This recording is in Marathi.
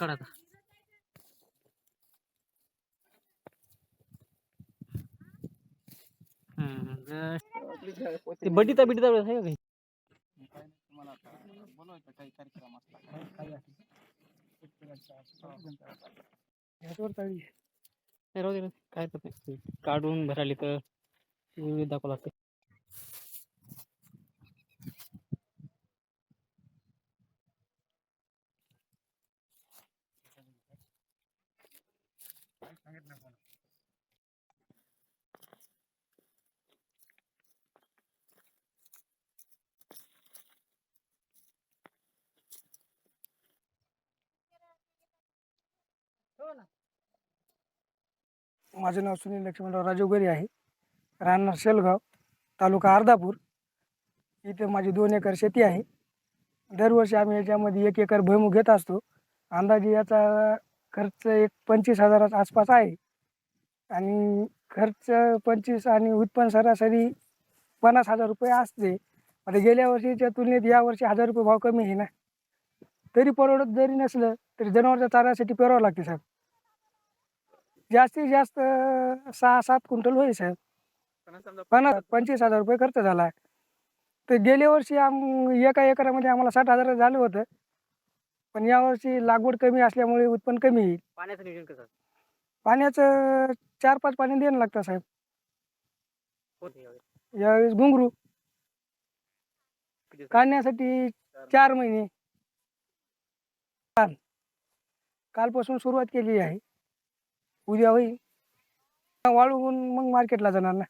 काढ आता. ते बडीता बिडीता आहे का काही? नाही, राहू दे काय काढून भराली तर दाखवा लागते माझं नाव सुनील लक्ष्मणराव राजोगरी आहे. राहणार शेलगाव तालुका अर्धापूर. इथे माझी दोन एकर शेती आहे. दरवर्षी आम्ही याच्यामध्ये एक एकर भुईमुग घेत असतो. अंदाजे याचा खर्च एक पंचवीस हजाराच्या आसपास आहे. आणि खर्च पंचवीस आणि उत्पन्न सरासरी पन्नास हजार रुपये असते. आता गेल्या वर्षीच्या तुलनेत या वर्षी हजार रुपये भाव कमी आहे ना. तरी परवडत जरी नसलं तरी जनावरच्या चाऱ्यासाठी पेरावं लागते साहेब. जास्तीत जास्त सहा सात क्विंटल होईल साहेब. पन्नास पंचवीस हजार रुपये खर्च झाला. तर गेल्या वर्षी आम एका एकरामध्ये आम्हाला साठ हजार झालं होतं. पण यावर्षी लागवड कमी असल्यामुळे उत्पन्न कमी येईल. पाण्याचं नियोजन कसं पाण्याचं चार पाच पाणी देणं लागतं साहेब. होतं यावेळी? यावेळेस घुंगरू. किती दिवसात? काढण्यासाठी चार महिने. काल. कालपासून सुरुवात केली आहे. उद्या होईल. वाळवून मग मार्केटला जाणार ना.